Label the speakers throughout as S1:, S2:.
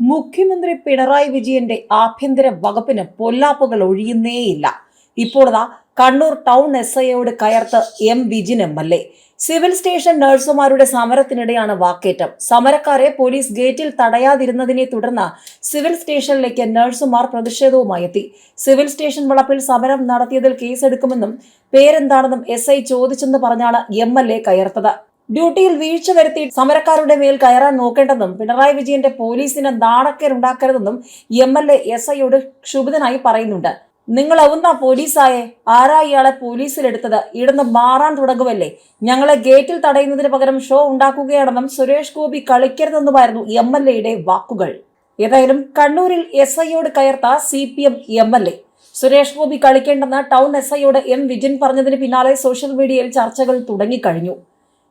S1: മുഖ്യമന്ത്രി പിണറായി വിജയന്റെ ആഭ്യന്തര വകുപ്പിന് പൊല്ലാപ്പുകൾ ഒഴിയുന്നേയില്ല. ഇപ്പോഴതാ കണ്ണൂർ ടൗൺ എസ് ഐയോട് കയർത്ത് M Vijin M L A. Civil station നഴ്സുമാരുടെ സമരത്തിനിടെയാണ് വാക്കേറ്റം. സമരക്കാരെ പോലീസ് ഗേറ്റിൽ തടയാതിരുന്നതിനെ തുടർന്ന് സിവിൽ സ്റ്റേഷനിലേക്ക് നഴ്സുമാർ പ്രതിഷേധവുമായി എത്തി. സിവിൽ സ്റ്റേഷൻ വളപ്പിൽ സമരം നടത്തിയതിൽ കേസെടുക്കുമെന്നും പേരെന്താണെന്നും എസ് ഐ ചോദിച്ചെന്ന് പറഞ്ഞാണ് എം എൽ എ കയർത്തത്. ഡ്യൂട്ടിയിൽ വീഴ്ച വരുത്തി സമരക്കാരുടെ മേൽ കയറാൻ നോക്കേണ്ടെന്നും പിണറായി വിജയന്റെ പോലീസിന് നാണക്കേരുണ്ടാക്കരുതെന്നും എം എൽ എ എസ് ഐയോട് ക്ഷുഭിതനായി പറയുന്നുണ്ട്. നിങ്ങൾ പോലീസായെ ആരാ ഇയാളെ പോലീസിലെടുത്തത്? ഇടന്ന് മാറാൻ തുടങ്ങുമല്ലേ ഞങ്ങളെ ഗേറ്റിൽ തടയുന്നതിന് പകരം ഷോ ഉണ്ടാക്കുകയാണെന്നും സുരേഷ് ഗോപി കളിക്കരുതെന്നുമായിരുന്നു എം എൽ എയുടെ വാക്കുകൾ. ഏതായാലും കണ്ണൂരിൽ എസ് ഐയോട് കയർത്ത C P M M L A. Suresh Gopi കളിക്കേണ്ടെന്ന് town S ഐയോട് എം വിജിൻ പറഞ്ഞതിന് പിന്നാലെ സോഷ്യൽ മീഡിയയിൽ ചർച്ചകൾ തുടങ്ങിക്കഴിഞ്ഞു.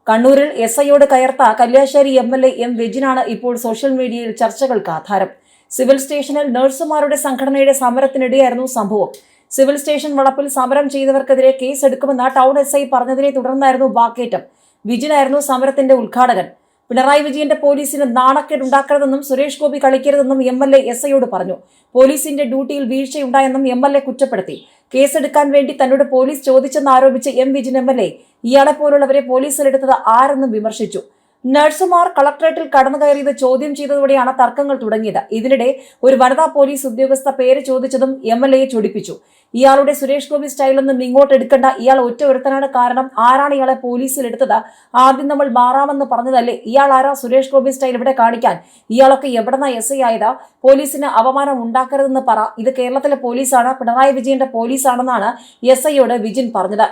S1: കണ്ണൂരിൽ എസ് ഐയോട് കയർത്ത Kalliasseri M L A M വിജിനാണ് ഇപ്പോൾ സോഷ്യൽ മീഡിയയിൽ ചർച്ചകൾക്ക് ആധാരം. സിവിൽ സ്റ്റേഷനിൽ നഴ്സുമാരുടെ സംഘടനയുടെ സമരത്തിനിടെയായിരുന്നു സംഭവം. സിവിൽ സ്റ്റേഷൻ വളപ്പിൽ സമരം ചെയ്തവർക്കെതിരെ കേസ് എടുക്കുമെന്ന ടൗൺ എസ് ഐ പറഞ്ഞതിനെ തുടർന്നായിരുന്നു വാക്കേറ്റം. വിജിനായിരുന്നു സമരത്തിന്റെ ഉദ്ഘാടകൻ. പിണറായി വിജയന്റെ പോലീസിന് നാണക്കേടുണ്ടാക്കരുതെന്നും സുരേഷ് ഗോപി കളിക്കരുതെന്നും എം എൽ എ എസ് ഐയോട് പറഞ്ഞു. പോലീസിന്റെ ഡ്യൂട്ടിയിൽ വീഴ്ചയുണ്ടായെന്നും എം എൽ എ കുറ്റപ്പെടുത്തി. കേസെടുക്കാൻ വേണ്ടി തന്നോട് പോലീസ് ചോദിച്ചെന്ന് ആരോപിച്ച് M Vijin M L A ഇയാളെ പോലുള്ളവരെ പോലീസിലെടുത്തത് ആരെന്നും വിമർശിച്ചു. നഴ്സുമാർ കളക്ടറേറ്റിൽ കടന്നു കയറിയത് ചോദ്യം ചെയ്തതോടെയാണ് തർക്കങ്ങൾ തുടങ്ങിയത്. ഇതിനിടെ ഒരു വനിതാ പോലീസ് ഉദ്യോഗസ്ഥ പേര് ചോദിച്ചതും എം എൽ എയെ ചൊടിപ്പിച്ചു. ഇയാളുടെ സുരേഷ് ഗോപി സ്റ്റൈലൊന്നും ഇങ്ങോട്ട് എടുക്കണ്ട. ഇയാൾ ഒറ്റ ഒരുത്തനാണ്. കാരണം ആരാണ് ഇയാളെ പോലീസിൽ എടുത്തത്? ആദ്യം നമ്മൾ മാറാമെന്ന് പറഞ്ഞതല്ലേ? ഇയാൾ ആരാ? സുരേഷ് ഗോപി സ്റ്റൈൽ ഇവിടെ കാണിക്കാൻ. ഇയാളൊക്കെ എവിടെന്നാ എസ് ഐ ആയതാ? പോലീസിന് അപമാനം ഉണ്ടാക്കരുതെന്ന് പറ. ഇത് കേരളത്തിലെ പോലീസാണ്. പിണറായി വിജയന്റെ പോലീസാണെന്നാണ് എസ് ഐയോട് വിജിൻ പറഞ്ഞത്.